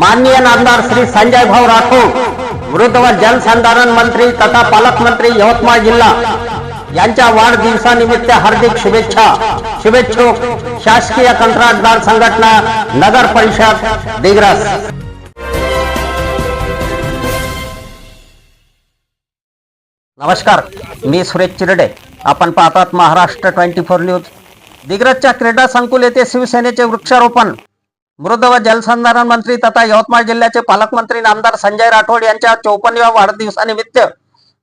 माननीय नामदार श्री संजय भाऊ राठोड वृद्ध व जलसंधारण मंत्री तथा पालकमंत्री यवतमाळ जिल्हा यांच्या वाढदिवसानिमित्त हार्दिक शुभेच्छा. शुभेच्छुक शासकीय कंत्राटदार संघटना नगर परिषद दिग्रस. नमस्कार मी सुरेश चिरडे. आपण पाहतात महाराष्ट्र ट्वेंटी फोर न्यूज. दिग्रजच्या क्रीडा संकुल येथे शिवसेनेचे वृक्षारोपण मृद व जलसंधारण मंत्री तथा यवतमाळ जिल्ह्याचे पालकमंत्री नामदार संजय राठोड यांच्या चौपन्नव्या वाढदिवसानिमित्त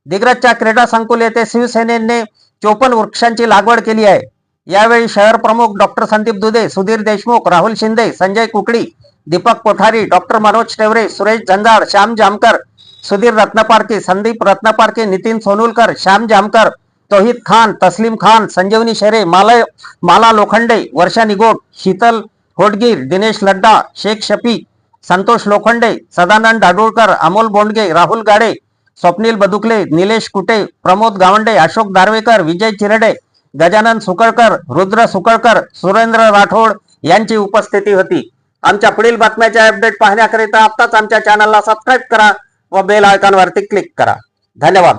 दिग्रजच्या क्रीडा संकुल येथे शिवसेनेने चोपन्न वृक्षांची लागवड केली आहे. यावेळी शहर प्रमुख डॉक्टर संदीप दुधे सुधीर देशमुख राहुल शिंदे संजय कुकडी दीपक कोठारी डॉक्टर मनोज टेवरे सुरेश झंजाड श्याम जामकर सुधीर रत्नपारके संदीप रत्नपारके नितीन सोनुलकर श्याम जामकर तोहिद खान तस्लीम खान संजीवनी शेरे मालय माला लोखंडे वर्षा निगोट शीतल होटगीर दिनेश लड्डा शेख शफी संतोष लोखंडे सदानंद डाडोळकर अमोल बोंडगे राहुल गाडे स्वप्नील बदुकले निलेश कुटे प्रमोद गावंडे अशोक दारवेकर विजय चिरडे गजानन सुकळकर रुद्र सुकळकर सुरेंद्र राठोड यांची उपस्थिती होती. आमच्या पुढील बातम्याचे अपडेट पाहण्याकरिता आत्ताच आमच्या चॅनलला सबस्क्राईब करा व बेल आयकॉनवरती क्लिक करा. धन्यवाद.